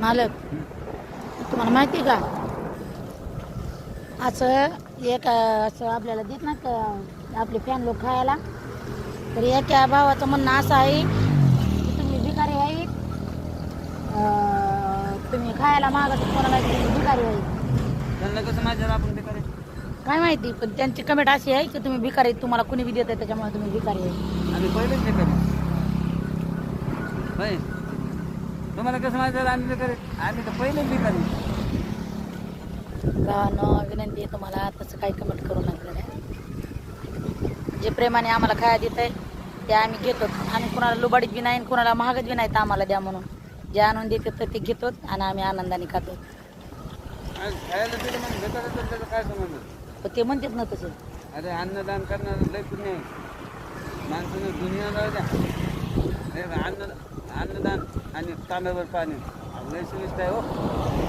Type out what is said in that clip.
मालक तुम्हाला माहिती आहे का? असं एक असं आपल्याला देत ना का आपले फॅन लोक खायला? तर एका भावाचं म्हणणं असं आहे की तुम्ही भिकारी आहेत अं, तुम्ही खायला मागत कोणाला भिकारी आहे. काय माहिती? पण त्यांची कमेंट अशी आहे की तुम्ही भिकारी तुम्हाला कुणी बी देत आहे त्याच्यामुळे तुम्ही भिकारी आहे आम्ही पहिलेच ते करू होय तुम्हाला कसं माहिती आम्ही करेल आम्ही तर पहिलेच बी करू गावानं विनंती आहे तुम्हाला तसं काही कमेंट करू नका जे प्रेमाने आम्हाला खाया देत आहे ते आम्ही घेतो आणि कुणाला लुबाडीत बी नाही कुणाला महागत बी नाही तर आम्हाला द्या म्हणून. जे आणून देतात तर ते घेतो आणि आम्ही आनंदाने खातो. म्हणजे काय संबंध? ते म्हणतात ना तसं. अरे अन्नदान करणार लय पुण्य आहे. माणसानं अन्न अन्नदान पाणी तांब्यावर पाणी. लय आहे हो?